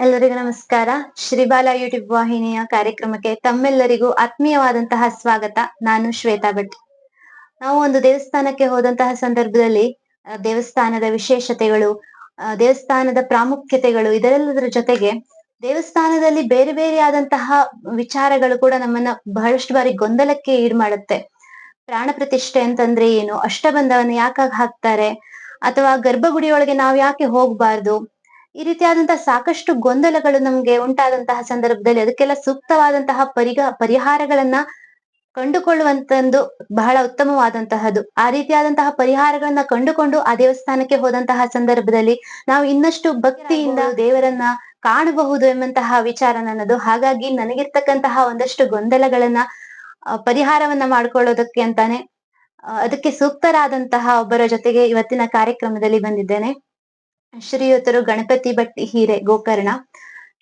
ಎಲ್ಲರಿಗೂ ನಮಸ್ಕಾರ. ಶ್ರೀಬಾಲ ಯೂಟ್ಯೂಬ್ ವಾಹಿನಿಯ ಕಾರ್ಯಕ್ರಮಕ್ಕೆ ತಮ್ಮೆಲ್ಲರಿಗೂ ಆತ್ಮೀಯವಾದಂತಹ ಸ್ವಾಗತ. ನಾನು ಶ್ವೇತಾ ಭಟ್. ನಾವು ಒಂದು ದೇವಸ್ಥಾನಕ್ಕೆ ಹೋದಂತಹ ಸಂದರ್ಭದಲ್ಲಿ ದೇವಸ್ಥಾನದ ವಿಶೇಷತೆಗಳು ದೇವಸ್ಥಾನದ ಪ್ರಾಮುಖ್ಯತೆಗಳು ಇದರೆಲ್ಲದರ ಜೊತೆಗೆ ದೇವಸ್ಥಾನದಲ್ಲಿ ಬೇರೆ ಬೇರೆ ಆದಂತಹ ವಿಚಾರಗಳು ಕೂಡ ನಮ್ಮನ್ನ ಬಹಳಷ್ಟು ಬಾರಿ ಗೊಂದಲಕ್ಕೆ ಈಡ್ ಮಾಡುತ್ತೆ ಪ್ರಾಣ ಪ್ರತಿಷ್ಠೆ ಅಂತಂದ್ರೆ ಏನು? ಅಷ್ಟಬಂಧವನ್ನು ಯಾಕಾಗ್ ಹಾಕ್ತಾರೆ? ಅಥವಾ ಗರ್ಭಗುಡಿಯೊಳಗೆ ನಾವ್ ಯಾಕೆ ಹೋಗ್ಬಾರ್ದು? ಈ ರೀತಿಯಾದಂತಹ ಸಾಕಷ್ಟು ಗೊಂದಲಗಳು ನಮ್ಗೆ ಉಂಟಾದಂತಹ ಸಂದರ್ಭದಲ್ಲಿ ಅದಕ್ಕೆಲ್ಲ ಸೂಕ್ತವಾದಂತಹ ಪರಿಗ ಪರಿಹಾರಗಳನ್ನ ಕಂಡುಕೊಳ್ಳುವಂತಂದು ಬಹಳ ಉತ್ತಮವಾದಂತಹದ್ದು ಆ ರೀತಿಯಾದಂತಹ ಪರಿಹಾರಗಳನ್ನ ಕಂಡುಕೊಂಡು ಆ ದೇವಸ್ಥಾನಕ್ಕೆ ಹೋದಂತಹ ಸಂದರ್ಭದಲ್ಲಿ ನಾವು ಇನ್ನಷ್ಟು ಭಕ್ತಿಯಿಂದ ದೇವರನ್ನ ಕಾಣಬಹುದು ಎಂಬಂತಹ ವಿಚಾರ ನನ್ನದು. ಹಾಗಾಗಿ ನನಗಿರ್ತಕ್ಕಂತಹ ಒಂದಷ್ಟು ಗೊಂದಲಗಳನ್ನ ಪರಿಹಾರವನ್ನ ಮಾಡ್ಕೊಳ್ಳೋದಕ್ಕೆ ಅಂತಾನೆ ಅದಕ್ಕೆ ಸೂಕ್ತರಾದಂತಹ ಒಬ್ಬರ ಜೊತೆಗೆ ಇವತ್ತಿನ ಕಾರ್ಯಕ್ರಮದಲ್ಲಿ ಬಂದಿದ್ದೇನೆ. ಶ್ರೀಯುತರು ಗಣಪತಿ ಭಟ್ ಹೀರೆ ಗೋಕರ್ಣ.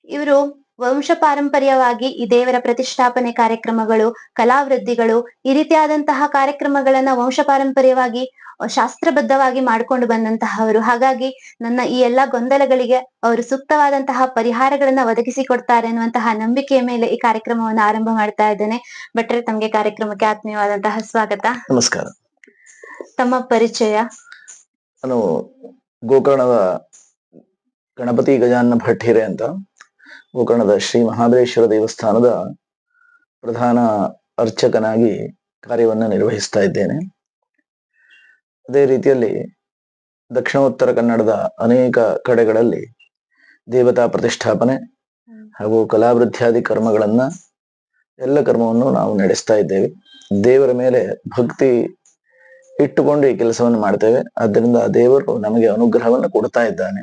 ಇವರು ವಂಶ ಪಾರಂಪರ್ಯವಾಗಿ ಈ ದೇವರ ಪ್ರತಿಷ್ಠಾಪನೆ ಕಾರ್ಯಕ್ರಮಗಳು ಕಲಾವೃದ್ಧಿಗಳು ಈ ರೀತಿಯಾದಂತಹ ಕಾರ್ಯಕ್ರಮಗಳನ್ನ ವಂಶ ಪಾರಂಪರ್ಯವಾಗಿ ಶಾಸ್ತ್ರಬದ್ಧವಾಗಿ ಮಾಡ್ಕೊಂಡು ಬಂದಂತಹವರು. ಹಾಗಾಗಿ ನನ್ನ ಈ ಎಲ್ಲಾ ಗೊಂದಲಗಳಿಗೆ ಅವರು ಸೂಕ್ತವಾದಂತಹ ಪರಿಹಾರಗಳನ್ನ ಒದಗಿಸಿ ಕೊಡ್ತಾರೆ ಅನ್ನುವಂತಹ ನಂಬಿಕೆಯ ಮೇಲೆ ಈ ಕಾರ್ಯಕ್ರಮವನ್ನು ಆರಂಭ ಮಾಡ್ತಾ ಇದ್ದೇನೆ. ಭಟ್ರೆ ತಮ್ಗೆ ಕಾರ್ಯಕ್ರಮಕ್ಕೆ ಆತ್ಮೀಯವಾದಂತಹ ಸ್ವಾಗತ. ನಮಸ್ಕಾರ. ತಮ್ಮ ಪರಿಚಯ. ನಾನು ಗೋಕರ್ಣದ ಗಣಪತಿ ಗಜಾನನ ಭಟ್ಟಿರೆ ಅಂತ. ಗೋಕರ್ಣದ ಶ್ರೀ ಮಹಾಬಲೇಶ್ವರ ದೇವಸ್ಥಾನದ ಪ್ರಧಾನ ಅರ್ಚಕನಾಗಿ ಕಾರ್ಯವನ್ನು ನಿರ್ವಹಿಸ್ತಾ ಇದ್ದೇನೆ. ಅದೇ ರೀತಿಯಲ್ಲಿ ದಕ್ಷಿಣೋತ್ತರ ಕನ್ನಡದ ಅನೇಕ ಕಡೆಗಳಲ್ಲಿ ದೇವತಾ ಪ್ರತಿಷ್ಠಾಪನೆ ಹಾಗೂ ಕಲಾವೃದ್ಧಾದಿ ಕರ್ಮಗಳನ್ನ ಎಲ್ಲ ಕರ್ಮವನ್ನು ನಾವು ನಡೆಸ್ತಾ ಇದ್ದೇವೆ. ದೇವರ ಮೇಲೆ ಭಕ್ತಿ ಇಟ್ಟುಕೊಂಡು ಈ ಕೆಲಸವನ್ನು ಮಾಡ್ತೇವೆ. ಆದ್ದರಿಂದ ಆ ದೇವರು ನಮಗೆ ಅನುಗ್ರಹವನ್ನು ಕೊಡ್ತಾ ಇದ್ದಾನೆ.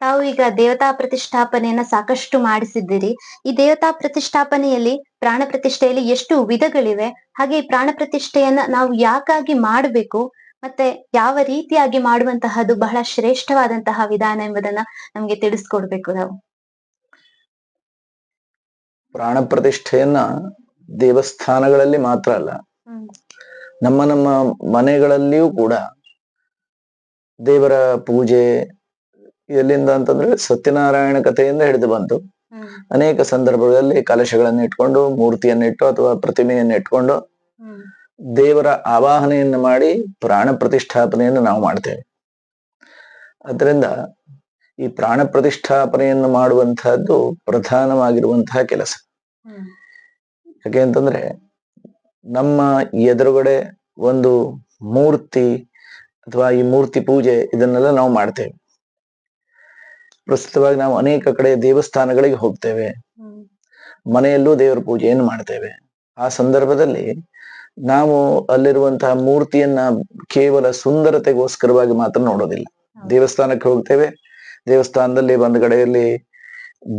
ತಾವು ಈಗ ದೇವತಾ ಪ್ರತಿಷ್ಠಾಪನೆಯನ್ನ ಸಾಕಷ್ಟು ಮಾಡಿಸಿದ್ದೀರಿ. ಈ ದೇವತಾ ಪ್ರತಿಷ್ಠಾಪನೆಯಲ್ಲಿ ಪ್ರಾಣ ಪ್ರತಿಷ್ಠೆಯಲ್ಲಿ ಎಷ್ಟು ವಿಧಗಳಿವೆ. ಹಾಗೆ ಈ ಪ್ರಾಣ ಪ್ರತಿಷ್ಠೆಯನ್ನ ನಾವು ಯಾಕಾಗಿ ಮಾಡಬೇಕು ಮತ್ತೆ ಯಾವ ರೀತಿಯಾಗಿ ಮಾಡುವಂತಹದ್ದು ಬಹಳ ಶ್ರೇಷ್ಠವಾದಂತಹ ವಿಧಾನ ಎಂಬುದನ್ನ ನಮ್ಗೆ ತಿಳಿಸ್ಕೊಡ್ಬೇಕು ನಾವು. ಪ್ರಾಣ ಪ್ರತಿಷ್ಠೆಯನ್ನ ದೇವಸ್ಥಾನಗಳಲ್ಲಿ ಮಾತ್ರ ಅಲ್ಲ. ನಮ್ಮ ನಮ್ಮ ಮನೆಗಳಲ್ಲಿಯೂ ಕೂಡ ದೇವರ ಪೂಜೆ ಎಲ್ಲಿಂದ ಅಂತಂದ್ರೆ ಸತ್ಯನಾರಾಯಣ ಕಥೆಯಿಂದ ಹಿಡಿದು ಬಂತು. ಅನೇಕ ಸಂದರ್ಭಗಳಲ್ಲಿ ಕಲಶಗಳನ್ನು ಇಟ್ಕೊಂಡು ಮೂರ್ತಿಯನ್ನು ಇಟ್ಟು ಅಥವಾ ಪ್ರತಿಮೆಯನ್ನು ಇಟ್ಕೊಂಡು ದೇವರ ಆವಾಹನೆಯನ್ನು ಮಾಡಿ ಪ್ರಾಣ ಪ್ರತಿಷ್ಠಾಪನೆಯನ್ನು ನಾವು ಮಾಡ್ತೇವೆ. ಅದರಿಂದ ಈ ಪ್ರಾಣ ಪ್ರತಿಷ್ಠಾಪನೆಯನ್ನು ಮಾಡುವಂತಹದ್ದು ಪ್ರಧಾನವಾಗಿರುವಂತಹ ಕೆಲಸ. ಯಾಕೆ ಅಂತಂದ್ರೆ ನಮ್ಮ ಎದುರುಗಡೆ ಒಂದು ಮೂರ್ತಿ ಅಥವಾ ಈ ಮೂರ್ತಿ ಪೂಜೆ ಇದನ್ನೆಲ್ಲ ನಾವು ಮಾಡ್ತೇವೆ. ಪ್ರಸ್ತುತವಾಗಿ ನಾವು ಅನೇಕ ಕಡೆ ದೇವಸ್ಥಾನಗಳಿಗೆ ಹೋಗ್ತೇವೆ. ಮನೆಯಲ್ಲೂ ದೇವರ ಪೂಜೆಯನ್ನು ಮಾಡ್ತೇವೆ. ಆ ಸಂದರ್ಭದಲ್ಲಿ ನಾವು ಅಲ್ಲಿರುವಂತಹ ಮೂರ್ತಿಯನ್ನ ಕೇವಲ ಸುಂದರತೆಗೋಸ್ಕರವಾಗಿ ಮಾತ್ರ ನೋಡೋದಿಲ್ಲ. ದೇವಸ್ಥಾನಕ್ಕೆ ಹೋಗ್ತೇವೆ. ದೇವಸ್ಥಾನದಲ್ಲಿ ಒಂದು ಕಡೆಯಲ್ಲಿ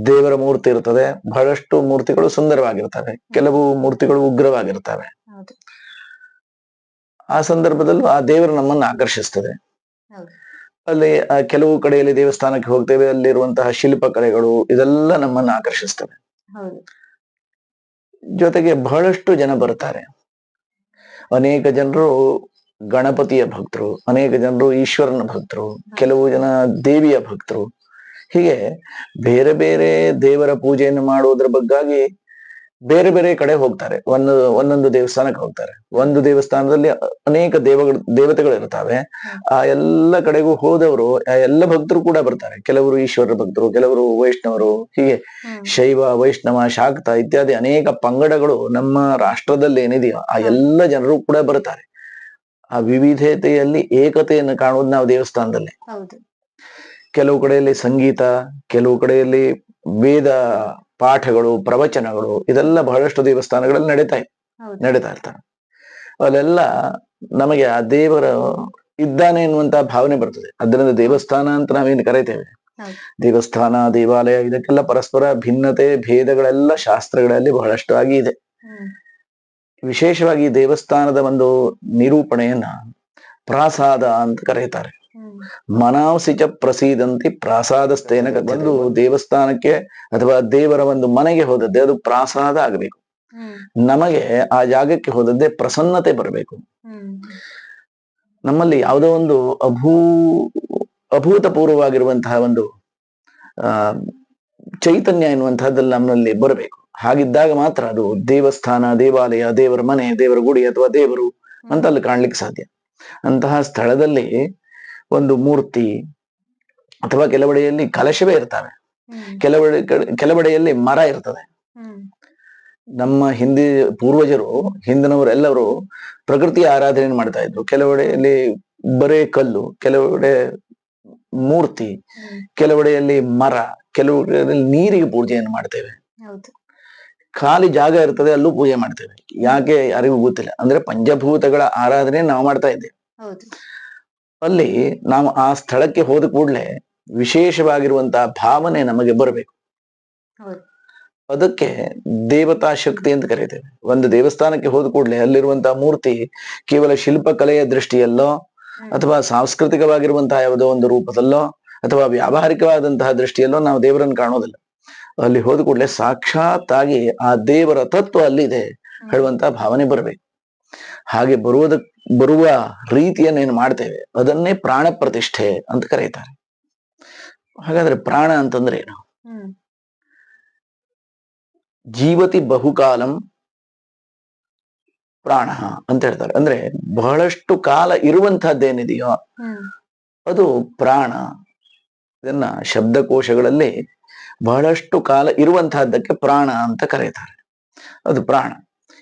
ದೇವರ ಮೂರ್ತಿ ಇರ್ತದೆ ಬಹಳಷ್ಟು ಮೂರ್ತಿಗಳು ಸುಂದರವಾಗಿರ್ತವೆ ಕೆಲವು ಮೂರ್ತಿಗಳು ಉಗ್ರವಾಗಿರ್ತವೆ. ಆ ಸಂದರ್ಭದಲ್ಲೂ ಆ ದೇವರು ನಮ್ಮನ್ನು ಆಕರ್ಷಿಸ್ತದೆ. ಅಲ್ಲಿ ಕೆಲವು ಕಡೆಯಲ್ಲಿ ದೇವಸ್ಥಾನಕ್ಕೆ ಹೋಗ್ತೇವೆ. ಅಲ್ಲಿರುವಂತಹ ಶಿಲ್ಪಕಲೆಗಳು ಇದೆಲ್ಲ ನಮ್ಮನ್ನು ಆಕರ್ಷಿಸ್ತವೆ ಜೊತೆಗೆ ಬಹಳಷ್ಟು ಜನ ಬರ್ತಾರೆ ಅನೇಕ ಜನರು ಗಣಪತಿಯ ಭಕ್ತರು ಅನೇಕ ಜನರು ಈಶ್ವರನ ಭಕ್ತರು ಕೆಲವು ಜನ ದೇವಿಯ ಭಕ್ತರು ಹೀಗೆ ಬೇರೆ ಬೇರೆ ದೇವರ ಪೂಜೆಯನ್ನು ಮಾಡುವುದರ ಬಗ್ಗಾಗಿ ಬೇರೆ ಬೇರೆ ಕಡೆ ಹೋಗ್ತಾರೆ. ಒಂದು ಒಂದೊಂದು ದೇವಸ್ಥಾನಕ್ಕೆ ಹೋಗ್ತಾರೆ. ಒಂದು ದೇವಸ್ಥಾನದಲ್ಲಿ ಅನೇಕ ದೇವಗಳು ದೇವತೆಗಳು ಇರ್ತವೆ ಆ ಎಲ್ಲ ಕಡೆಗೂ ಹೋದವರು ಆ ಎಲ್ಲ ಭಕ್ತರು ಕೂಡ ಬರ್ತಾರೆ. ಕೆಲವರು ಈಶ್ವರ ಭಕ್ತರು ಕೆಲವರು ವೈಷ್ಣವರು ಹೀಗೆ ಶೈವ ವೈಷ್ಣವ ಶಾಕ್ತ ಇತ್ಯಾದಿ ಅನೇಕ ಪಂಗಡಗಳು ನಮ್ಮ ರಾಷ್ಟ್ರದಲ್ಲಿ ಏನಿದೆಯೋ ಆ ಎಲ್ಲ ಜನರು ಕೂಡ ಬರ್ತಾರೆ. ಆ ವಿವಿಧತೆಯಲ್ಲಿ ಏಕತೆಯನ್ನು ಕಾಣುವುದು ನಾವು ದೇವಸ್ಥಾನದಲ್ಲಿ. ಕೆಲವು ಕಡೆಯಲ್ಲಿ ಸಂಗೀತ ಕೆಲವು ಕಡೆಯಲ್ಲಿ ವೇದ ಪಾಠಗಳು ಪ್ರವಚನಗಳು ಇದೆಲ್ಲ ಬಹಳಷ್ಟು ದೇವಸ್ಥಾನಗಳಲ್ಲಿ ನಡೀತಾ ನಡೀತಾ ಇರ್ತಾರೆ ಅಲ್ಲೆಲ್ಲ ನಮಗೆ ಆ ದೇವರ ಇದ್ದಾನೆ ಎನ್ನುವಂತಹ ಭಾವನೆ ಬರ್ತದೆ. ಅದರಿಂದ ದೇವಸ್ಥಾನ ಅಂತ ನಾವೇನು ಕರಿತೇವೆ. ದೇವಸ್ಥಾನ ದೇವಾಲಯ ಇದಕ್ಕೆಲ್ಲ ಪರಸ್ಪರ ಭಿನ್ನತೆ ಭೇದಗಳೆಲ್ಲ ಶಾಸ್ತ್ರಗಳಲ್ಲಿ ಬಹಳಷ್ಟು ಆಗಿ ಇದೆ. ವಿಶೇಷವಾಗಿ ದೇವಸ್ಥಾನದ ಒಂದು ನಿರೂಪಣೆಯನ್ನ ಪ್ರಾಸಾದ ಅಂತ ಕರೀತಾರೆ. ಹ್ಮ್. ಮನಾಂಸಿಚ ಪ್ರಸೀದಂತಿ ಪ್ರಾಸಾದಸ್ತೇನ ಒಂದು ದೇವಸ್ಥಾನಕ್ಕೆ ಅಥವಾ ದೇವರ ಒಂದು ಮನೆಗೆ ಹೋದದ್ದೇ ಅದು ಪ್ರಾಸಾದ ಆಗಬೇಕು. ನಮಗೆ ಆ ಜಾಗಕ್ಕೆ ಹೋದದ್ದೇ ಪ್ರಸನ್ನತೆ ಬರಬೇಕು. ನಮ್ಮಲ್ಲಿ ಯಾವುದೋ ಒಂದು ಅಭೂ ಅಭೂತಪೂರ್ವವಾಗಿರುವಂತಹ ಒಂದು ಆ ಚೈತನ್ಯ ಎನ್ನುವಂತಹದ್ದಲ್ಲಿ ನಮ್ಮಲ್ಲಿ ಬರಬೇಕು. ಹಾಗಿದ್ದಾಗ ಮಾತ್ರ ಅದು ದೇವಸ್ಥಾನ ದೇವಾಲಯ ದೇವರ ಮನೆ ದೇವರ ಗುಡಿ ಅಥವಾ ದೇವರು ಅಂತ ಅಲ್ಲಿ ಕಾಣ್ಲಿಕ್ಕೆ ಸಾಧ್ಯ. ಅಂತಹ ಸ್ಥಳದಲ್ಲಿ ಒಂದು ಮೂರ್ತಿ ಅಥವಾ ಕೆಲವೆಡೆಯಲ್ಲಿ ಕಲಶವೇ ಇರ್ತವೆ. ಕೆಲವೆಡೆ ಕೆಲವೆಡೆಯಲ್ಲಿ ಮರ ಇರ್ತದೆ. ನಮ್ಮ ಹಿಂದಿ ಪೂರ್ವಜರು ಹಿಂದಿನವರೆಲ್ಲರೂ ಪ್ರಕೃತಿಯ ಆರಾಧನೆ ಮಾಡ್ತಾ ಇದ್ರು. ಕೆಲವೆಡೆಯಲ್ಲಿ ಬರೇ ಕಲ್ಲು ಕೆಲವೆಡೆ ಮೂರ್ತಿ ಕೆಲವೆಡೆಯಲ್ಲಿ ಮರ ಕೆಲವೆಡೆಯಲ್ಲಿ ನೀರಿಗೆ ಪೂಜೆಯನ್ನು ಮಾಡ್ತೇವೆ. ಖಾಲಿ ಜಾಗ ಇರ್ತದೆ ಅಲ್ಲೂ ಪೂಜೆ ಮಾಡ್ತೇವೆ. ಯಾಕೆ ಯಾರಿಗೂ ಗೊತ್ತಿಲ್ಲ. ಅಂದ್ರೆ ಪಂಚಭೂತಗಳ ಆರಾಧನೆ ನಾವು ಮಾಡ್ತಾ ಇದ್ದೇವೆ. ಅಲ್ಲಿ ನಾವು ಆ ಸ್ಥಳಕ್ಕೆ ಹೋದ ಕೂಡಲೇ ವಿಶೇಷವಾಗಿರುವಂತಹ ಭಾವನೆ ನಮಗೆ ಬರಬೇಕು. ಅದಕ್ಕೆ ದೇವತಾ ಶಕ್ತಿ ಅಂತ ಕರೀತೇವೆ. ಒಂದು ದೇವಸ್ಥಾನಕ್ಕೆ ಹೋದ ಕೂಡಲೇ ಅಲ್ಲಿರುವಂತಹ ಮೂರ್ತಿ ಕೇವಲ ಶಿಲ್ಪಕಲೆಯ ದೃಷ್ಟಿಯಲ್ಲೋ ಅಥವಾ ಸಾಂಸ್ಕೃತಿಕವಾಗಿರುವಂತಹ ಯಾವುದೋ ಒಂದು ರೂಪದಲ್ಲೋ ಅಥವಾ ವ್ಯಾವಹಾರಿಕವಾದಂತಹ ದೃಷ್ಟಿಯಲ್ಲೋ ನಾವು ದೇವರನ್ನು ಕಾಣೋದಿಲ್ಲ. ಅಲ್ಲಿ ಹೋದ ಕೂಡಲೇ ಸಾಕ್ಷಾತ್ ಆಗಿ ಆ ದೇವರ ತತ್ವ ಅಲ್ಲಿದೆ ಹೇಳುವಂತಹ ಭಾವನೆ ಬರಬೇಕು. ಹಾಗೆ ಬರುವುದ ಬರುವ ರೀತಿಯನ್ನೇನು ಮಾಡ್ತೇವೆ? ಅದನ್ನೇ ಪ್ರಾಣ ಪ್ರತಿಷ್ಠೆ ಅಂತ ಕರೀತಾರೆ. ಹಾಗಾದ್ರೆ ಪ್ರಾಣ ಅಂತಂದ್ರೆ ಏನು? ಜೀವತಿ ಬಹುಕಾಲಂ ಪ್ರಾಣ ಅಂತ ಹೇಳ್ತಾರೆ. ಅಂದ್ರೆ ಬಹಳಷ್ಟು ಕಾಲ ಇರುವಂತಹದ್ದೇನಿದೆಯೋ ಅದು ಪ್ರಾಣ. ಇದನ್ನ ಶಬ್ದಕೋಶಗಳಲ್ಲಿ ಬಹಳಷ್ಟು ಕಾಲ ಇರುವಂತಹದ್ದಕ್ಕೆ ಪ್ರಾಣ ಅಂತ ಕರೀತಾರೆ. ಅದು ಪ್ರಾಣ.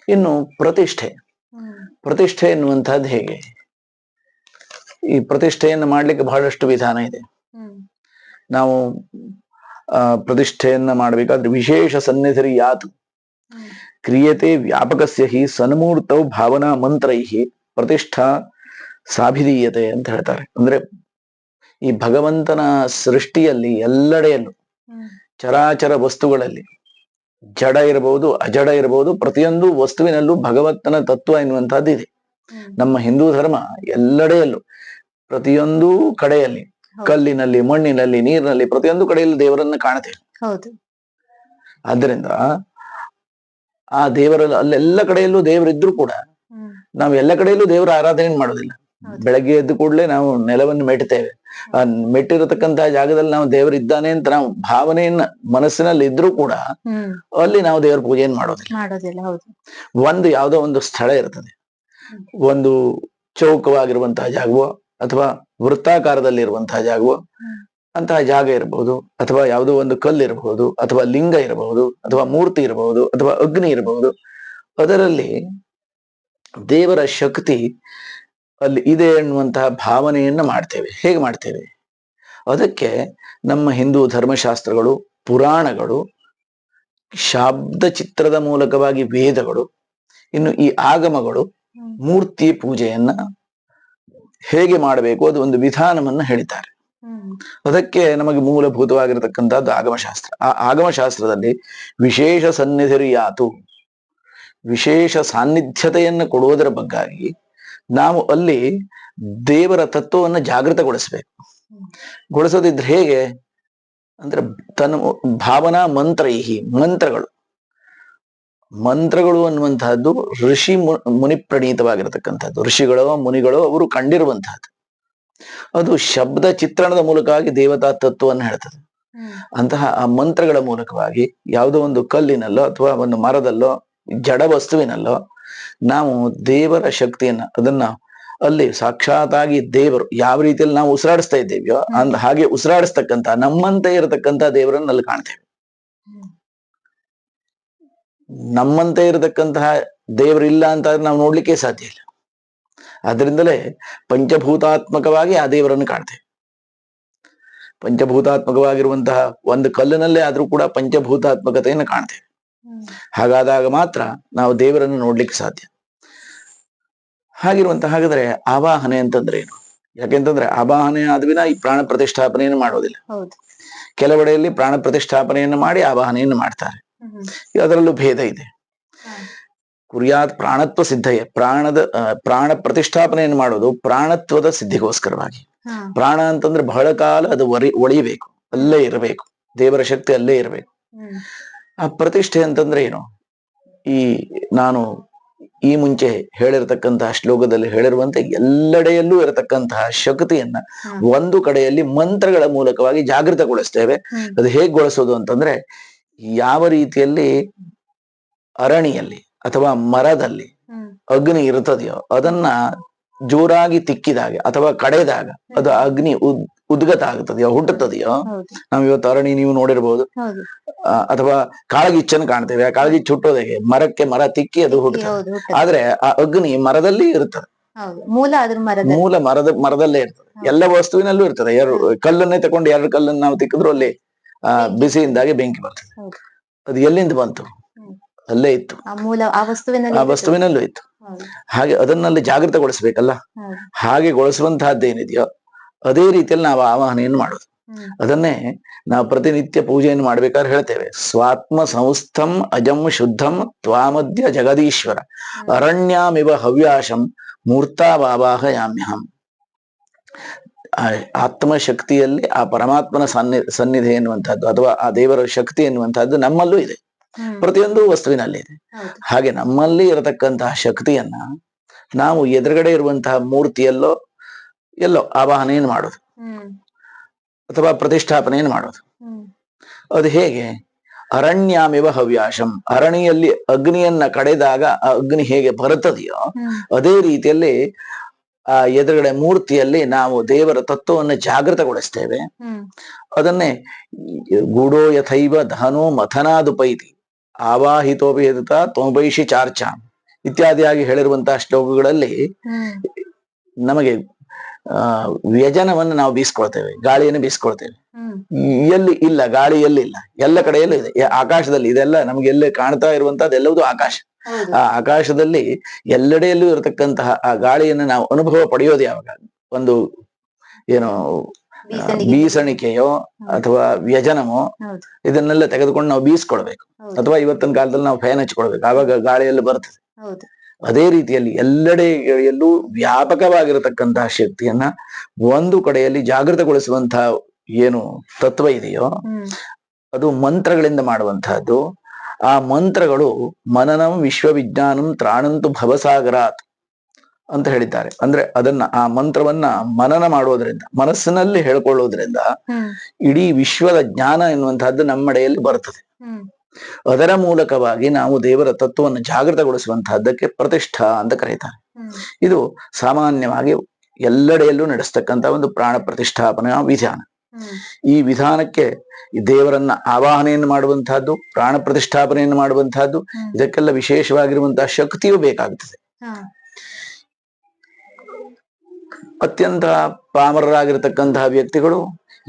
ಇನ್ನು ಪ್ರತಿಷ್ಠೆ. ಪ್ರತಿಷ್ಠೆ ಎನ್ನುವಂತಹದ್ದು ಹೇಗೆ? ಈ ಪ್ರತಿಷ್ಠೆಯನ್ನು ಮಾಡ್ಲಿಕ್ಕೆ ಬಹಳಷ್ಟು ವಿಧಾನ ಇದೆ. ನಾವು ಆ ಪ್ರತಿಷ್ಠೆಯನ್ನ ಮಾಡಬೇಕಾದ್ರೆ ವಿಶೇಷ ಸನ್ನಿಧಿರಿ ಯಾತು ಕ್ರಿಯತೆ ವ್ಯಾಪಕಸ್ಯ ಹಿ ಸನ್ಮೂರ್ತೌ ಭಾವನಾ ಮಂತ್ರೈ ಪ್ರತಿಷ್ಠಾ ಸಾಭಿಧೀಯತೆ ಅಂತ ಹೇಳ್ತಾರೆ. ಅಂದ್ರೆ ಈ ಭಗವಂತನ ಸೃಷ್ಟಿಯಲ್ಲಿ ಎಲ್ಲೆಡೆಯಲ್ಲೂ ಚರಾಚರ ವಸ್ತುಗಳಲ್ಲಿ ಜಡ ಇರಬಹುದು ಅಜಡ ಇರಬಹುದು ಪ್ರತಿಯೊಂದು ವಸ್ತುವಿನಲ್ಲೂ ಭಗವಂತನ ತತ್ವ ಎನ್ನುವಂತಹದ್ದು ಇದೆ. ನಮ್ಮ ಹಿಂದೂ ಧರ್ಮ ಎಲ್ಲೆಡೆಯಲ್ಲೂ ಪ್ರತಿಯೊಂದು ಕಡೆಯಲ್ಲಿ. ಕಲ್ಲಿನಲ್ಲಿ ಮಣ್ಣಿನಲ್ಲಿ ನೀರಿನಲ್ಲಿ ಪ್ರತಿಯೊಂದು ಕಡೆಯಲ್ಲಿ ದೇವರನ್ನ ಕಾಣ್ತೇವೆ ಆದ್ರಿಂದ ಆದ್ದರಿಂದ ಆ ದೇವರ ಅಲ್ಲೆಲ್ಲ ಕಡೆಯಲ್ಲೂ ದೇವರಿದ್ರು ಕೂಡ ನಾವ್ ಎಲ್ಲ ಕಡೆಯಲ್ಲೂ ದೇವರ ಆರಾಧನೆ ಮಾಡೋದಿಲ್ಲ. ಬೆಳಗ್ಗೆ ಎದ್ದು ಕೂಡಲೇ ನಾವು ನೆಲವನ್ನು ಮೆಟ್ತೇವೆ ಆ ಮೆಟ್ಟಿರತಕ್ಕಂತಹ ಜಾಗದಲ್ಲಿ ನಾವು ದೇವರಿದ್ದಾನೆ ಅಂತ ನಾವು ಭಾವನೆಯನ್ನ ಮನಸ್ಸಿನಲ್ಲಿ ಇದ್ರೂ ಕೂಡ ಅಲ್ಲಿ ನಾವು ದೇವರ ಪೂಜೆಯನ್ನು ಮಾಡೋದಿಲ್ಲ. ಒಂದು ಯಾವುದೋ ಒಂದು ಸ್ಥಳ ಇರ್ತದೆ. ಒಂದು ಚೌಕವಾಗಿರುವಂತಹ ಜಾಗವೋ ಅಥವಾ ವೃತ್ತಾಕಾರದಲ್ಲಿ ಇರುವಂತಹ ಜಾಗವೋ. ಅಂತಹ ಜಾಗ ಇರಬಹುದು ಅಥವಾ ಯಾವುದೋ ಒಂದು ಕಲ್ಲು ಇರಬಹುದು ಅಥವಾ ಲಿಂಗ ಇರಬಹುದು ಅಥವಾ ಮೂರ್ತಿ ಇರಬಹುದು ಅಥವಾ ಅಗ್ನಿ ಇರಬಹುದು ಅದರಲ್ಲಿ ದೇವರ ಶಕ್ತಿ ಅಲ್ಲಿ ಇದೆ ಎನ್ನುವಂತಹ ಭಾವನೆಯನ್ನ ಮಾಡ್ತೇವೆ. ಹೇಗೆ ಮಾಡ್ತೇವೆ? ಅದಕ್ಕೆ ನಮ್ಮ ಹಿಂದೂ ಧರ್ಮಶಾಸ್ತ್ರಗಳು ಪುರಾಣಗಳು ಶಾಬ್ದ ಚಿತ್ರದ ಮೂಲಕವಾಗಿ ವೇದಗಳು ಇನ್ನು ಈ ಆಗಮಗಳು ಮೂರ್ತಿ ಪೂಜೆಯನ್ನ ಹೇಗೆ ಮಾಡಬೇಕು ಅದು ಒಂದು ವಿಧಾನವನ್ನ ಹೇಳಿದ್ದಾರೆ. ಅದಕ್ಕೆ ನಮಗೆ ಮೂಲಭೂತವಾಗಿರತಕ್ಕಂಥದ್ದು ಆಗಮಶಾಸ್ತ್ರ. ಆ ಆಗಮಶಾಸ್ತ್ರದಲ್ಲಿ ವಿಶೇಷ ಸನ್ನಿಧಿರಿಯಾತು ವಿಶೇಷ ಸಾನ್ನಿಧ್ಯತೆಯನ್ನು ಕೊಡುವುದರ ಬಗ್ಗಾಗಿ ನಾವು ಅಲ್ಲಿ ದೇವರ ತತ್ವವನ್ನು ಜಾಗೃತಗೊಳಿಸಬೇಕು. ಗೊಳಿಸೋದಿದ್ರೆ ಹೇಗೆ? ಅಂದ್ರೆ ತನ್ನ ಭಾವನಾ ಮಂತ್ರ ಇಹಿ ಮಂತ್ರಗಳು. ಮಂತ್ರಗಳು ಅನ್ನುವಂತಹದ್ದು ಋಷಿ ಮು- ಮುನಿ ಪ್ರಣೀತವಾಗಿರತಕ್ಕಂಥದ್ದು ಋಷಿಗಳೋ ಮುನಿಗಳೋ ಅವರು ಕಂಡಿರುವಂತಹದ್ದು. ಅದು ಶಬ್ದ ಚಿತ್ರಣದ ಮೂಲಕವಾಗಿ ದೇವತಾ ತತ್ವವನ್ನು ಹೇಳ್ತದೆ. ಅಂತಹ ಆ ಮಂತ್ರಗಳ ಮೂಲಕವಾಗಿ ಯಾವುದೋ ಒಂದು ಕಲ್ಲಿನಲ್ಲೋ ಅಥವಾ ಒಂದು ಮರದಲ್ಲೋ ಜಡ ವಸ್ತುವಿನಲ್ಲೋ ನಾವು ದೇವರ ಶಕ್ತಿಯನ್ನ ಅದನ್ನ ಅಲ್ಲಿ ಸಾಕ್ಷಾತಾಗಿ ದೇವರು ಯಾವ ರೀತಿಯಲ್ಲಿ ನಾವು ಉಸಿರಾಡಿಸ್ತಾ ಇದ್ದೇವೆಯೋ ಅಂದ ಹಾಗೆ ಉಸಿರಾಡಿಸ್ತಕ್ಕಂತ ನಮ್ಮಂತೆ ಇರತಕ್ಕಂತ ದೇವರನ್ನ ಅಲ್ಲಿ ಕಾಣ್ತೇವೆ. ನಮ್ಮಂತೆ ಇರತಕ್ಕಂತಹ ದೇವರಿಲ್ಲ ಅಂತ ನಾವು ನೋಡ್ಲಿಕ್ಕೆ ಸಾಧ್ಯ ಇಲ್ಲ. ಅದರಿಂದಲೇ ಪಂಚಭೂತಾತ್ಮಕವಾಗಿ ಆ ದೇವರನ್ನು ಕಾಣ್ತೇವೆ. ಪಂಚಭೂತಾತ್ಮಕವಾಗಿರುವಂತಹ ಒಂದು ಕಲ್ಲಿನಲ್ಲೇ ಆದ್ರೂ ಕೂಡ ಪಂಚಭೂತಾತ್ಮಕತೆಯನ್ನು ಕಾಣ್ತೇವೆ. ಹಾಗಾದಾಗ ಮಾತ್ರ ನಾವು ದೇವರನ್ನು ನೋಡ್ಲಿಕ್ಕೆ ಸಾಧ್ಯ. ಹಾಗಿರುವಂತ ಹಾಗಾದ್ರೆ ಆವಾಹನೆ ಅಂತಂದ್ರೆ ಏನು? ಯಾಕೆಂತಂದ್ರೆ ಆವಾಹನೆ ಆದ್ವಿನ ಈ ಪ್ರಾಣ ಪ್ರತಿಷ್ಠಾಪನೆಯನ್ನು ಮಾಡೋದಿಲ್ಲ. ಕೆಲವೆಡೆಯಲ್ಲಿ ಪ್ರಾಣ ಪ್ರತಿಷ್ಠಾಪನೆಯನ್ನು ಮಾಡಿ ಆವಾಹನೆಯನ್ನು ಮಾಡ್ತಾರೆ. ಇದು ಅದರಲ್ಲೂ ಭೇದ ಇದೆ. ಕುರಿಯಾತ್ ಪ್ರಾಣತ್ವ ಸಿದ್ಧಯೇ. ಪ್ರಾಣದ ಪ್ರಾಣ ಪ್ರತಿಷ್ಠಾಪನೆಯನ್ನು ಮಾಡೋದು ಪ್ರಾಣತ್ವದ ಸಿದ್ಧಿಗೋಸ್ಕರವಾಗಿ. ಪ್ರಾಣ ಅಂತಂದ್ರೆ ಬಹಳ ಕಾಲ ಅದು ಒರಿ ಒಳಿಬೇಕು. ಅಲ್ಲೇ ಇರಬೇಕು. ದೇವರ ಶಕ್ತಿ ಅಲ್ಲೇ ಇರಬೇಕು. ಆ ಪ್ರತಿಷ್ಠೆ ಅಂತಂದ್ರೆ ಏನು? ಈ ನಾನು ಈ ಮುಂಚೆ ಹೇಳಿರ್ತಕ್ಕಂತಹ ಶ್ಲೋಕದಲ್ಲಿ ಹೇಳಿರುವಂತೆ ಎಲ್ಲೆಡೆಯಲ್ಲೂ ಇರತಕ್ಕಂತಹ ಶಕ್ತಿಯನ್ನ ಒಂದು ಕಡೆಯಲ್ಲಿ ಮಂತ್ರಗಳ ಮೂಲಕವಾಗಿ ಜಾಗೃತಗೊಳಿಸ್ತೇವೆ. ಅದು ಹೇಗ್ ಗೊಳಿಸೋದು ಅಂತಂದ್ರೆ ಯಾವ ರೀತಿಯಲ್ಲಿ ಅರಣಿಯಲ್ಲಿ ಅಥವಾ ಮರದಲ್ಲಿ ಅಗ್ನಿ ಇರ್ತದೆಯೋ ಅದನ್ನ ಜೋರಾಗಿ ತಿಕ್ಕಿದಾಗ ಅಥವಾ ಕಡೆದಾಗ ಅದು ಅಗ್ನಿ ಉದ್ ಉದ್ಗತ ಆಗ್ತದೆಯೋ ಹುಟ್ಟುತ್ತದೆಯೋ ನಾವು ಇವತ್ತು ಅರಣಿ ನೀವು ನೋಡಿರ್ಬೋದು. ಅಥವಾ ಕಾಳಗಿಚ್ಚನ್ನು ಕಾಣ್ತೇವೆ. ಆ ಕಾಳಗಿಚ್ಚು ಹುಟ್ಟೋದಕ್ಕೆ ಮರಕ್ಕೆ ಮರ ತಿಕ್ಕಿ ಅದು ಹುಟ್ಟುತ್ತದೆ ಹುಟ್ಟುತ್ತೆ. ಆದ್ರೆ ಆ ಅಗ್ನಿ ಮರದಲ್ಲಿ ಇರುತ್ತದೆ. ಮೂಲ ಮೂಲ ಮರದ ಮರದಲ್ಲೇ ಇರ್ತದೆ. ಎಲ್ಲ ವಸ್ತುವಿನಲ್ಲೂ ಇರ್ತದೆ. ಎರಡು ಕಲ್ಲನ್ನೇ ತಕೊಂಡು ಎರಡು ಕಲ್ಲನ್ನು ನಾವು ತಿಕ್ಕಿದ್ರು ಅಲ್ಲಿ ಆ ಬಿಸಿಯಿಂದಾಗಿ ಬೆಂಕಿ ಬರ್ತದೆ. ಅದು ಎಲ್ಲಿಂದ ಬಂತು? ಅಲ್ಲೇ ಇತ್ತು. ಆ ವಸ್ತುವಿನಲ್ಲಿ ಇತ್ತು. ಹಾಗೆ ಅದನ್ನಲ್ಲಿ ಜಾಗೃತಗೊಳಿಸ್ಬೇಕಲ್ಲ? ಹಾಗೆ ಹಾಗೆ ಗೊಳಿಸುವಂತಹದ್ದೇನಿದೆಯೋ ಅದೇ ರೀತಿಯಲ್ಲಿ ನಾವು ಆವಾಹನೆಯನ್ನು ಮಾಡೋದು. ಅದನ್ನೇ ನಾವು ಪ್ರತಿನಿತ್ಯ ಪೂಜೆಯನ್ನು ಮಾಡ್ಬೇಕಾದ್ರೆ ಹೇಳ್ತೇವೆ. ಸ್ವಾತ್ಮ ಸಂಸ್ಥಂ ಅಜಂ ಶುದ್ಧಂ ತ್ವಾಮದ್ಯ ಜಗದೀಶ್ವರ. ಅರಣ್ಯಾಮಿವ ಹವ್ಯಾಶಂ ಮೂರ್ತಾವಾಹ ಯಾಮ್ಯಹಂ. ಆ ಆತ್ಮಶಕ್ತಿಯಲ್ಲಿ ಆ ಪರಮಾತ್ಮನ ಸನ್ನಿ ಸನ್ನಿಧಿ ಎನ್ನುವಂತಹದ್ದು ಅಥವಾ ಆ ದೇವರ ಶಕ್ತಿ ಎನ್ನುವಂತಹದ್ದು ನಮ್ಮಲ್ಲೂ ಇದೆ. ಪ್ರತಿಯೊಂದು ವಸ್ತುವಿನಲ್ಲಿ ಇದೆ. ಹಾಗೆ ನಮ್ಮಲ್ಲಿ ಇರತಕ್ಕಂತಹ ಶಕ್ತಿಯನ್ನ ನಾವು ಎದುರುಗಡೆ ಇರುವಂತಹ ಮೂರ್ತಿಯಲ್ಲೋ ಎಲ್ಲೋ ಆವಾಹನೆಯನ್ನು ಮಾಡೋದು. ಅಥವಾ ಅಥವಾ ಪ್ರತಿಷ್ಠಾಪನೆಯನ್ನು ಮಾಡೋದು. ಅದು ಹೇಗೆ? ಅರಣ್ಯಾಮಿವ ಹವ್ಯಾಶಂ. ಅರಣಿಯಲ್ಲಿ ಅಗ್ನಿಯನ್ನ ಕಡೆದಾಗ ಆ ಅಗ್ನಿ ಹೇಗೆ ಬರುತ್ತದೆಯೋ ಅದೇ ರೀತಿಯಲ್ಲಿ ಆ ಎದುರುಗಡೆ ಮೂರ್ತಿಯಲ್ಲಿ ನಾವು ದೇವರ ತತ್ವವನ್ನು ಜಾಗೃತಗೊಳಿಸ್ತೇವೆ. ಅದನ್ನೇ ಗೂಢೋ ಯಥೈವ ಧನೋ ಮಥನಾದುಪೈತಿ. ಆವಾಹಿತೋಪಿ ಯದುತ ತೊಂಬೈಷಿ ಚಾರ್ಚಾ. ಇತ್ಯಾದಿಯಾಗಿ ಹೇಳಿರುವಂತಹ ಶ್ಲೋಕಗಳಲ್ಲಿ ನಮಗೆ ಆ ವ್ಯಜನವನ್ನು ನಾವು ಬೀಸ್ಕೊಳ್ತೇವೆ ಗಾಳಿಯನ್ನು ಬೀಸ್ಕೊಳ್ತೇವೆ. ಎಲ್ಲಿ ಇಲ್ಲ ಗಾಳಿ ಎಲ್ಲಿ ಇಲ್ಲ ಎಲ್ಲ ಕಡೆಯಲ್ಲೂ ಇದೆ. ಆಕಾಶದಲ್ಲಿ ಇದೆಲ್ಲ ನಮ್ಗೆ ಎಲ್ಲಿ ಕಾಣ್ತಾ ಇರುವಂತಹದ್ದೆಲ್ಲವೂ ಆಕಾಶ. ಆ ಆಕಾಶದಲ್ಲಿ ಎಲ್ಲೆಡೆಯಲ್ಲೂ ಇರತಕ್ಕಂತಹ ಆ ಗಾಳಿಯನ್ನು ನಾವು ಅನುಭವ ಪಡೆಯೋದು ಯಾವಾಗ? ಒಂದು ಏನು ಬೀಸಣಿಕೆಯೋ ಅಥವಾ ವ್ಯಜನಮೋ ಇದನ್ನೆಲ್ಲ ತೆಗೆದುಕೊಂಡು ನಾವು ಬೀಸ್ಕೊಡ್ಬೇಕು ಅಥವಾ ಇವತ್ತಿನ ಕಾಲದಲ್ಲಿ ನಾವು ಫ್ಯಾನ್ ಹಚ್ಕೊಳ್ಬೇಕು. ಆವಾಗ ಗಾಳಿಯಲ್ಲಿ ಬರ್ತದೆ. ಅದೇ ರೀತಿಯಲ್ಲಿ ಎಲ್ಲೆಡೆಯಲ್ಲೂ ವ್ಯಾಪಕವಾಗಿರತಕ್ಕಂತಹ ಶಕ್ತಿಯನ್ನ ಒಂದು ಕಡೆಯಲ್ಲಿ ಜಾಗೃತಗೊಳಿಸುವಂತಹ ಏನು ತತ್ವ ಇದೆಯೋ ಅದು ಮಂತ್ರಗಳಿಂದ ಮಾಡುವಂತಹದ್ದು ಆ ಮಂತ್ರಗಳು ಮನನಂ ವಿಶ್ವವಿಜ್ಞಾನಂ ತ್ರಾಣಂತು ಭವಸಾಗರಾತ್ ಅಂತ ಹೇಳಿದ್ದಾರೆ. ಅಂದ್ರೆ ಅದನ್ನ ಆ ಮಂತ್ರವನ್ನ ಮನನ ಮಾಡುವುದರಿಂದ ಮನಸ್ಸಿನಲ್ಲಿ ಹೇಳ್ಕೊಳ್ಳೋದ್ರಿಂದ ಇಡೀ ವಿಶ್ವದ ಜ್ಞಾನ ಎನ್ನುವಂತಹದ್ದು ನಮ್ಮಡೆಯಲ್ಲಿ ಬರುತ್ತದೆ ಹ್ಮ್. ಅದರ ಮೂಲಕವಾಗಿ ನಾವು ದೇವರ ತತ್ವವನ್ನು ಜಾಗೃತಗೊಳಿಸುವಂತಹದ್ದಕ್ಕೆ ಪ್ರತಿಷ್ಠಾ ಅಂತ ಕರೀತಾರೆ. ಇದು ಸಾಮಾನ್ಯವಾಗಿ ಎಲ್ಲೆಡೆಯಲ್ಲೂ ನಡೆಸ್ತಕ್ಕಂಥ ಒಂದು ಪ್ರಾಣ ಪ್ರತಿಷ್ಠಾಪನೆಯ ವಿಧಾನ. ಈ ವಿಧಾನಕ್ಕೆ ದೇವರನ್ನ ಆವಾಹನೆಯನ್ನು ಮಾಡುವಂತಹದ್ದು ಪ್ರಾಣ ಪ್ರತಿಷ್ಠಾಪನೆಯನ್ನು ಮಾಡುವಂತಹದ್ದು. ಇದಕ್ಕೆಲ್ಲ ವಿಶೇಷವಾಗಿರುವಂತಹ ಶಕ್ತಿಯೂ ಬೇಕಾಗುತ್ತದೆ. ಅತ್ಯಂತ ಪಾಮರರಾಗಿರ್ತಕ್ಕಂತಹ ವ್ಯಕ್ತಿಗಳು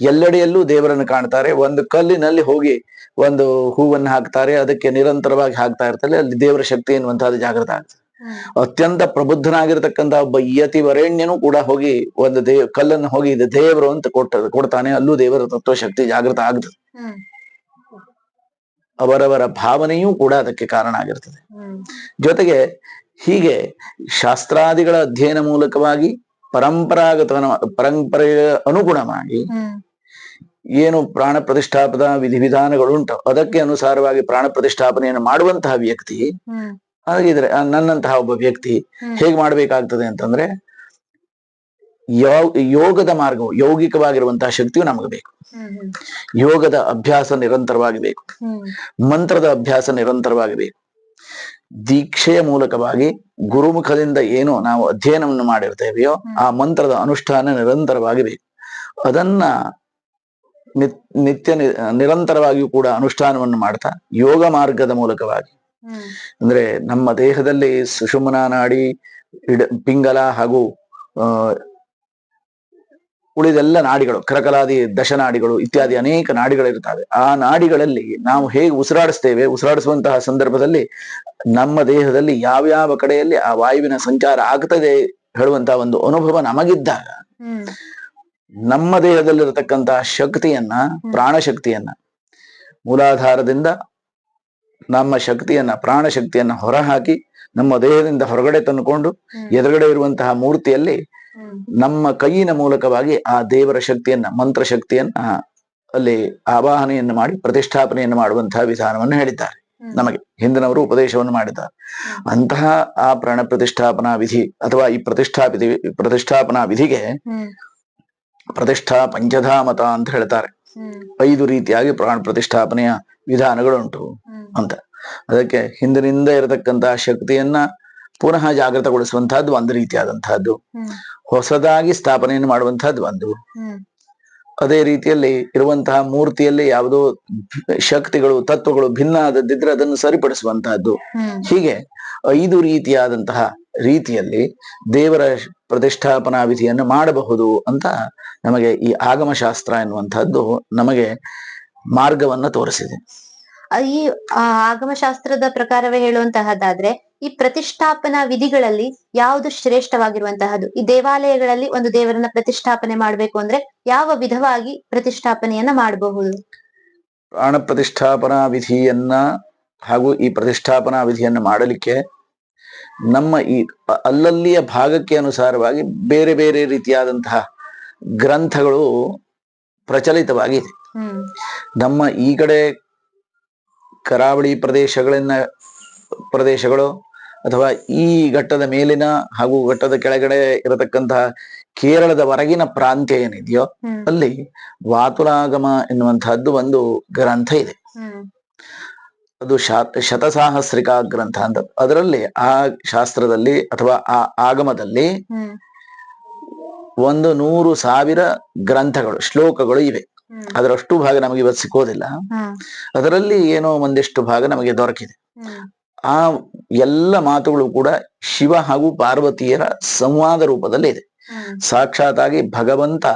ಎಲ್ಲೆಡೆಯಲ್ಲೂ ದೇವರನ್ನು ಕಾಣ್ತಾರೆ. ಒಂದು ಕಲ್ಲಿನಲ್ಲಿ ಹೋಗಿ ಒಂದು ಹೂವನ್ನು ಹಾಕ್ತಾರೆ. ಅದಕ್ಕೆ ನಿರಂತರವಾಗಿ ಹಾಕ್ತಾ ಇರ್ತಾರೆ. ಅಲ್ಲಿ ದೇವರ ಶಕ್ತಿ ಎನ್ನುವಂತಹದ್ದು ಜಾಗೃತ ಆಗ್ತದೆ. ಅತ್ಯಂತ ಪ್ರಬುದ್ಧನಾಗಿರ್ತಕ್ಕಂತಹ ಒಬ್ಬ ಯತಿ ವರೇಣ್ಯನು ಕೂಡ ಹೋಗಿ ಒಂದು ದೇವ್ ಕಲ್ಲನ್ನು ಹೋಗಿ ಇದು ದೇವರು ಅಂತ ಕೊಟ್ಟ ಕೊಡ್ತಾನೆ. ಅಲ್ಲೂ ದೇವರ ತತ್ವ ಶಕ್ತಿ ಜಾಗೃತ ಆಗ್ತದೆ. ಅವರವರ ಭಾವನೆಯೂ ಕೂಡ ಅದಕ್ಕೆ ಕಾರಣ ಆಗಿರ್ತದೆ. ಜೊತೆಗೆ ಹೀಗೆ ಶಾಸ್ತ್ರಾದಿಗಳ ಅಧ್ಯಯನ ಮೂಲಕವಾಗಿ ಪರಂಪರಾಗತ ಪರಂಪರೆಯ ಅನುಗುಣವಾಗಿ ಏನು ಪ್ರಾಣ ಪ್ರತಿಷ್ಠಾಪದ ವಿಧಿವಿಧಾನಗಳುಂಟು ಅದಕ್ಕೆ ಅನುಸಾರವಾಗಿ ಪ್ರಾಣ ಪ್ರತಿಷ್ಠಾಪನೆಯನ್ನು ಮಾಡುವಂತಹ ವ್ಯಕ್ತಿ ಹಾಗಿದ್ರೆ ನನ್ನಂತಹ ಒಬ್ಬ ವ್ಯಕ್ತಿ ಹೇಗೆ ಮಾಡ್ಬೇಕಾಗ್ತದೆ ಅಂತಂದ್ರೆ ಯೋಗದ ಮಾರ್ಗವು ಯೌಗಿಕವಾಗಿರುವಂತಹ ಶಕ್ತಿಯು ನಮಗೆ ಬೇಕು. ಯೋಗದ ಅಭ್ಯಾಸ ನಿರಂತರವಾಗಿ ಬೇಕು. ಮಂತ್ರದ ಅಭ್ಯಾಸ ನಿರಂತರವಾಗಿ ಬೇಕು. ದೀಕ್ಷೆಯ ಮೂಲಕವಾಗಿ ಗುರುಮುಖದಿಂದ ಏನು ನಾವು ಅಧ್ಯಯನವನ್ನು ಮಾಡಿರ್ತೇವೆಯೋ ಆ ಮಂತ್ರದ ಅನುಷ್ಠಾನ ನಿರಂತರವಾಗಿ ಬೇಕು. ಅದನ್ನ ನಿತ್ಯ ನಿರಂತರವಾಗಿಯೂ ಕೂಡ ಅನುಷ್ಠಾನವನ್ನು ಮಾಡ್ತಾ ಯೋಗ ಮಾರ್ಗದ ಮೂಲಕವಾಗಿ. ಅಂದ್ರೆ ನಮ್ಮ ದೇಹದಲ್ಲಿ ಸುಷುಮ್ನ ನಾಡಿ ಇಡ ಪಿಂಗಲ ಹಾಗೂ ಉಳಿದೆಲ್ಲ ನಾಡಿಗಳು ಕರಕಲಾದಿ ದಶನಾಡಿಗಳು ಇತ್ಯಾದಿ ಅನೇಕ ನಾಡಿಗಳಿರ್ತವೆ ಆ ನಾಡಿಗಳಲ್ಲಿ ನಾವು ಹೇಗೆ ಉಸಿರಾಡಿಸ್ತೇವೆ ಉಸಿರಾಡಿಸುವಂತಹ ಸಂದರ್ಭದಲ್ಲಿ ನಮ್ಮ ದೇಹದಲ್ಲಿ ಯಾವ್ಯಾವ ಕಡೆಯಲ್ಲಿ ಆ ವಾಯುವಿನ ಸಂಚಾರ ಆಗ್ತದೆ ಹೇಳುವಂತಹ ಒಂದು ಅನುಭವ ನಮಗಿದ್ದಾಗ ನಮ್ಮ ದೇಹದಲ್ಲಿರತಕ್ಕಂತಹ ಶಕ್ತಿಯನ್ನ ಪ್ರಾಣ ಶಕ್ತಿಯನ್ನ ಮೂಲಾಧಾರದಿಂದ ನಮ್ಮ ಶಕ್ತಿಯನ್ನ ಪ್ರಾಣ ಶಕ್ತಿಯನ್ನ ಹೊರಹಾಕಿ ನಮ್ಮ ದೇಹದಿಂದ ಹೊರಗಡೆ ತಂದುಕೊಂಡು. ಎದುರುಗಡೆ ಇರುವಂತಹ ಮೂರ್ತಿಯಲ್ಲಿ ನಮ್ಮ ಕೈಯಿನ ಮೂಲಕವಾಗಿ ಆ ದೇವರ ಶಕ್ತಿಯನ್ನ ಮಂತ್ರ ಶಕ್ತಿಯನ್ನ ಅಲ್ಲಿ ಆವಾಹನೆಯನ್ನು ಮಾಡಿ ಪ್ರತಿಷ್ಠಾಪನೆಯನ್ನು ಮಾಡುವಂತಹ ವಿಧಾನವನ್ನು ಹೇಳಿದ್ದಾರೆ. ನಮಗೆ ಹಿಂದಿನವರು ಉಪದೇಶವನ್ನು ಮಾಡಿದ್ದಾರೆ. ಅಂತಹ ಆ ಪ್ರಾಣ ಪ್ರತಿಷ್ಠಾಪನಾ ವಿಧಿ ಅಥವಾ ಈ ಪ್ರತಿಷ್ಠಾಪಿತ ಪ್ರತಿಷ್ಠಾಪನಾ ವಿಧಿಗೆ ಪ್ರತಿಷ್ಠಾ ಪಂಚಧಾಮತ ಅಂತ ಹೇಳ್ತಾರೆ. ಐದು ರೀತಿಯಾಗಿ ಪ್ರಾಣ ಪ್ರತಿಷ್ಠಾಪನೆಯ ವಿಧಾನಗಳುಂಟು ಅಂತ. ಅದಕ್ಕೆ ಹಿಂದಿನಿಂದ ಇರತಕ್ಕಂತಹ ಶಕ್ತಿಯನ್ನ ಪುನಃ ಜಾಗೃತಗೊಳಿಸುವಂತಹದ್ದು ಒಂದು ರೀತಿಯಾದಂತಹದ್ದು ಹೊಸದಾಗಿ ಸ್ಥಾಪನೆಯನ್ನು ಮಾಡುವಂತಹದ್ದು ಒಂದು. ಅದೇ ರೀತಿಯಲ್ಲಿ ಇರುವಂತಹ ಮೂರ್ತಿಯಲ್ಲಿ ಯಾವುದೋ ಶಕ್ತಿಗಳು ತತ್ವಗಳು ಭಿನ್ನ ಆದದ್ದಿದ್ರೆ ಅದನ್ನು ಸರಿಪಡಿಸುವಂತಹದ್ದು ಹೀಗೆ ಐದು ರೀತಿಯಾದಂತಹ ರೀತಿಯಲ್ಲಿ ದೇವರ ಪ್ರತಿಷ್ಠಾಪನಾ ವಿಧಿಯನ್ನು ಮಾಡಬಹುದು ಅಂತ ನಮಗೆ ಈ ಆಗಮಶಾಸ್ತ್ರ ಎನ್ನುವಂಥದ್ದು ನಮಗೆ ಮಾರ್ಗವನ್ನ ತೋರಿಸಿದೆ. ಈ ಆಗಮಶಾಸ್ತ್ರದ ಪ್ರಕಾರವೇ ಹೇಳುವಂತಹದ್ದಾದ್ರೆ ಈ ಪ್ರತಿಷ್ಠಾಪನಾ ವಿಧಿಗಳಲ್ಲಿ ಯಾವುದು ಶ್ರೇಷ್ಠವಾಗಿರುವಂತಹದ್ದು? ಈ ದೇವಾಲಯಗಳಲ್ಲಿ ಒಂದು ದೇವರನ್ನ ಪ್ರತಿಷ್ಠಾಪನೆ ಮಾಡಬೇಕು ಅಂದ್ರೆ ಯಾವ ವಿಧವಾಗಿ ಪ್ರತಿಷ್ಠಾಪನೆಯನ್ನ ಮಾಡಬಹುದು? ಪ್ರಾಣ ಪ್ರತಿಷ್ಠಾಪನಾ ವಿಧಿಯನ್ನ ಹಾಗೂ ಈ ಪ್ರತಿಷ್ಠಾಪನಾ ವಿಧಿಯನ್ನ ಮಾಡಲಿಕ್ಕೆ ನಮ್ಮ ಈ ಅಲ್ಲಲ್ಲಿಯ ಭಾಗಕ್ಕೆ ಅನುಸಾರವಾಗಿ ಬೇರೆ ಬೇರೆ ರೀತಿಯಾದಂತಹ ಗ್ರಂಥಗಳು ಪ್ರಚಲಿತವಾಗಿದೆ. ನಮ್ಮ ಈ ಕಡೆ ಕರಾವಳಿ ಪ್ರದೇಶಗಳನ್ನ ಪ್ರದೇಶಗಳು ಅಥವಾ ಈ ಘಟ್ಟದ ಮೇಲಿನ ಹಾಗೂ ಘಟ್ಟದ ಕೆಳಗಡೆ ಇರತಕ್ಕಂತಹ ಕೇರಳದ ಹೊರಗಿನ ಪ್ರಾಂತ್ಯ ಏನಿದೆಯೋ ಅಲ್ಲಿ ವಾತುರಾಗಮ ಎನ್ನುವಂತಹದ್ದು ಒಂದು ಗ್ರಂಥ ಇದೆ. ಅದು ಶಾತ್ ಶತಸಾಹಸ್ರಿಕಾ ಗ್ರಂಥ ಅಂತ. ಅದರಲ್ಲಿ ಆ ಶಾಸ್ತ್ರದಲ್ಲಿ ಅಥವಾ ಆ ಆಗಮದಲ್ಲಿ ಒಂದು ನೂರು ಸಾವಿರ ಗ್ರಂಥಗಳು ಶ್ಲೋಕಗಳು ಇವೆ. ಅದರಷ್ಟು ಭಾಗ ನಮಗೆ ಇವತ್ತು ಸಿಕ್ಕೋದಿಲ್ಲ. ಅದರಲ್ಲಿ ಏನೋ ಒಂದಿಷ್ಟು ಭಾಗ ನಮಗೆ ದೊರಕಿದೆ. ಆ ಎಲ್ಲ ಮಾತುಗಳು ಕೂಡ ಶಿವ ಹಾಗೂ ಪಾರ್ವತಿಯರ ಸಂವಾದ ರೂಪದಲ್ಲಿ ಇದೆ ಸಾಕ್ಷಾತ್ತಾಗಿ ಸಾಕ್ಷಾತ್ ಆಗಿ ಭಗವಂತ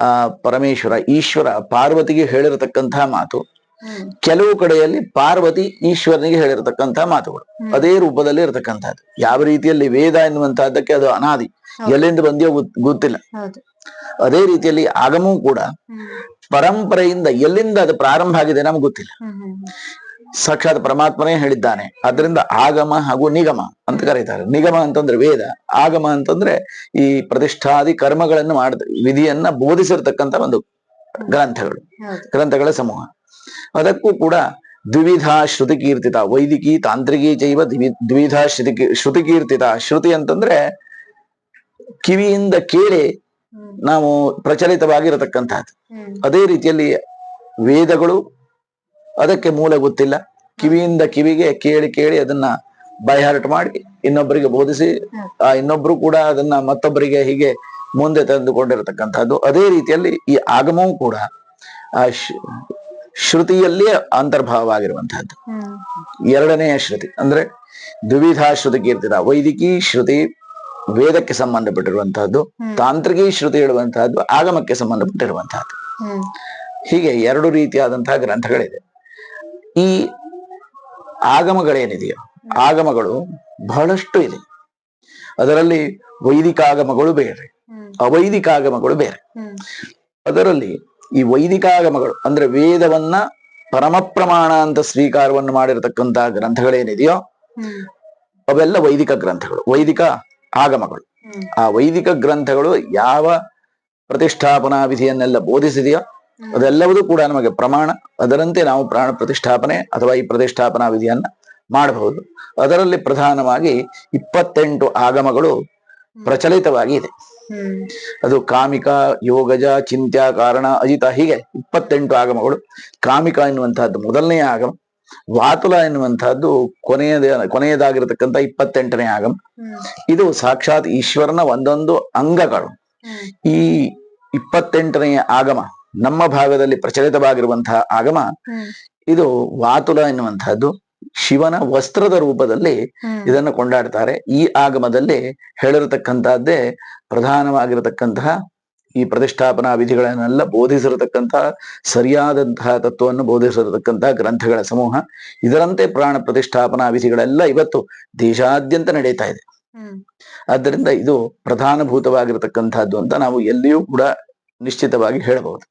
ಆ ಪರಮೇಶ್ವರ ಈಶ್ವರ ಪಾರ್ವತಿಗೆ ಹೇಳಿರತಕ್ಕಂತಹ ಮಾತು. ಕೆಲವು ಕಡೆಯಲ್ಲಿ ಪಾರ್ವತಿ ಈಶ್ವರನಿಗೆ ಹೇಳಿರತಕ್ಕಂತಹ ಮಾತುಗಳು. ಅದೇ ರೂಪದಲ್ಲಿ ಇರತಕ್ಕಂಥದ್ದು. ಯಾವ ರೀತಿಯಲ್ಲಿ ವೇದ ಎನ್ನುವಂತಹದ್ದಕ್ಕೆ ಅದು ಅನಾದಿ. ಎಲ್ಲಿಂದ ಬಂದಿಯೋ ಗೊತ್ತಿಲ್ಲ. ಅದೇ ರೀತಿಯಲ್ಲಿ ಆಗಮೂ ಕೂಡ ಪರಂಪರೆಯಿಂದ ಎಲ್ಲಿಂದ ಅದು ಪ್ರಾರಂಭ ಆಗಿದೆ ನಮ್ಗೆ ಗೊತ್ತಿಲ್ಲ. ಸಾಕ್ಷಾತ್ ಪರಮಾತ್ಮನೇ ಹೇಳಿದ್ದಾನೆ. ಅದರಿಂದ ಆಗಮ ಹಾಗೂ ನಿಗಮ ಅಂತ ಕರೀತಾರೆ. ನಿಗಮ ಅಂತಂದ್ರೆ ವೇದ ಆಗಮ ಅಂತಂದ್ರೆ ಈ ಪ್ರತಿಷ್ಠಾದಿ ಕರ್ಮಗಳನ್ನು ಮಾಡ ವಿಧಿಯನ್ನ ಬೋಧಿಸಿರ್ತಕ್ಕಂಥ ಒಂದು ಗ್ರಂಥಗಳು. ಗ್ರಂಥಗಳ ಸಮೂಹ. ಅದಕ್ಕೂ ಕೂಡ ದ್ವಿವಿಧಾ ಶ್ರುತಿ ಕೀರ್ತಿತ ವೈದಿಕಿ ತಾಂತ್ರಿಕಿ ಜೈವ ದ್ವಿ- ದ್ವಿಧಾ ಶ್ರುತಿ ಶ್ರುತಿಕೀರ್ತಿತ. ಶ್ರುತಿ ಕೀರ್ತಿತ ಶ್ರುತಿ ಅಂತಂದ್ರೆ ಕಿವಿಯಿಂದ ಕೇಳಿ ನಾವು ಪ್ರಚಲಿತವಾಗಿರತಕ್ಕಂತಹದ್ದು. ಅದೇ ರೀತಿಯಲ್ಲಿ ವೇದಗಳು ಅದಕ್ಕೆ ಮೂಲ ಗೊತ್ತಿಲ್ಲ. ಕಿವಿಯಿಂದ ಕಿವಿಗೆ ಕೇಳಿ ಕೇಳಿ ಅದನ್ನ ಬೈಹಾರ್ಟ್ ಮಾಡಿ ಇನ್ನೊಬ್ಬರಿಗೆ ಬೋಧಿಸಿ ಆ ಇನ್ನೊಬ್ರು ಕೂಡ ಅದನ್ನ ಮತ್ತೊಬ್ಬರಿಗೆ ಹೀಗೆ ಮುಂದೆ ತಂದುಕೊಂಡಿರತಕ್ಕಂಥದ್ದು ಅದೇ ರೀತಿಯಲ್ಲಿ ಈ ಆಗಮವೂ ಕೂಡ ಆ ಶ್- ಶ್ರುತಿಯಲ್ಲಿಯೇ ಅಂತರ್ಭಾವವಾಗಿರುವಂತಹದ್ದು. ಎರಡನೆಯ ಶ್ರುತಿ ಅಂದ್ರೆ ದ್ವಿವಿಧಾ ಶ್ರುತಿ ಕೀರ್ತಿತ ವೈದಿಕಿ ಶ್ರುತಿ ವೇದಕ್ಕೆ ಸಂಬಂಧಪಟ್ಟಿರುವಂತಹದ್ದು ತಾಂತ್ರಿಕೀ ಶ್ರುತಿ ಹೇಳುವಂತಹದ್ದು ಆಗಮಕ್ಕೆ ಸಂಬಂಧಪಟ್ಟಿರುವಂತಹದ್ದು. ಹೀಗೆ ಎರಡು ರೀತಿಯಾದಂತಹ ಗ್ರಂಥಗಳಿದೆ. ಈ ಆಗಮಗಳೇನಿದೆಯೋ ಆಗಮಗಳು ಬಹಳಷ್ಟು ಇದೆ. ಅದರಲ್ಲಿ ವೈದಿಕ ಆಗಮಗಳು ಬೇರೆ ಅವೈದಿಕ ಆಗಮಗಳು ಬೇರೆ. ಅದರಲ್ಲಿ ಈ ವೈದಿಕ ಆಗಮಗಳು ಅಂದ್ರೆ ವೇದವನ್ನ ಪರಮ ಪ್ರಮಾಣ ಅಂತ ಸ್ವೀಕಾರವನ್ನು ಮಾಡಿರತಕ್ಕಂತಹ ಗ್ರಂಥಗಳೇನಿದೆಯೋ ಅವೆಲ್ಲ ವೈದಿಕ ಗ್ರಂಥಗಳು ವೈದಿಕ ಆಗಮಗಳು. ಆ ವೈದಿಕ ಗ್ರಂಥಗಳು ಯಾವ ಪ್ರತಿಷ್ಠಾಪನಾ ವಿಧಿಯನ್ನೆಲ್ಲ ಬೋಧಿಸಿದೆಯೋ. ಅದೆಲ್ಲವೂ ಕೂಡ ನಮಗೆ ಪ್ರಮಾಣ ಅದರಂತೆ ನಾವು ಪ್ರಾಣ ಪ್ರತಿಷ್ಠಾಪನೆ ಅಥವಾ ಈ ಪ್ರತಿಷ್ಠಾಪನಾ ವಿಧಿಯನ್ನ ಮಾಡಬಹುದು. ಅದರಲ್ಲಿ ಪ್ರಧಾನವಾಗಿ ಇಪ್ಪತ್ತೆಂಟು ಆಗಮಗಳು ಪ್ರಚಲಿತವಾಗಿ ಇದೆ. ಅದು ಕಾಮಿಕ ಯೋಗಜ ಚಿಂತ್ಯ ಕಾರಣ ಅಜಿತ ಹೀಗೆ ಇಪ್ಪತ್ತೆಂಟು ಆಗಮಗಳು. ಕಾಮಿಕ ಎನ್ನುವಂತಹದ್ದು ಮೊದಲನೇ ಆಗಮ. ವಾತುಲ ಎನ್ನುವಂತಹದ್ದು ಕೊನೆಯದ ಕೊನೆಯದಾಗಿರತಕ್ಕಂತ ಇಪ್ಪತ್ತೆಂಟನೇ ಆಗಮ. ಇದು ಸಾಕ್ಷಾತ್ ಈಶ್ವರನ ಒಂದೊಂದು ಅಂಗಗಳು. ಈ ಇಪ್ಪತ್ತೆಂಟನೆಯ ಆಗಮ ನಮ್ಮ ಭಾಗದಲ್ಲಿ ಪ್ರಚಲಿತವಾಗಿರುವಂತಹ ಆಗಮ. ಇದು ವಾತುಲ ಎನ್ನುವಂತಹದ್ದು ಶಿವನ ವಸ್ತ್ರದ ರೂಪದಲ್ಲಿ ಇದನ್ನು ಕೊಂಡಾಡ್ತಾರೆ. ಈ ಆಗಮದಲ್ಲಿ ಹೇಳಿರತಕ್ಕಂತಹದ್ದೇ ಪ್ರಧಾನವಾಗಿರತಕ್ಕಂತಹ ಈ ಪ್ರತಿಷ್ಠಾಪನಾ ವಿಧಿಗಳನ್ನೆಲ್ಲ ಬೋಧಿಸಿರತಕ್ಕಂತಹ ಸರಿಯಾದಂತಹ ತತ್ವವನ್ನು ಬೋಧಿಸಿರತಕ್ಕಂತಹ ಗ್ರಂಥಗಳ ಸಮೂಹ. ಇದರಂತೆ ಪ್ರಾಣ ಪ್ರತಿಷ್ಠಾಪನಾ ವಿಧಿಗಳೆಲ್ಲ ಇವತ್ತು ದೇಶಾದ್ಯಂತ ನಡೀತಾ ಇದೆ. ಆದ್ದರಿಂದ ಇದು ಪ್ರಧಾನಭೂತವಾಗಿರತಕ್ಕಂತಹದ್ದು ಅಂತ ನಾವು ಎಲ್ಲಿಯೂ ಕೂಡ ನಿಶ್ಚಿತವಾಗಿ ಹೇಳಬಹುದು.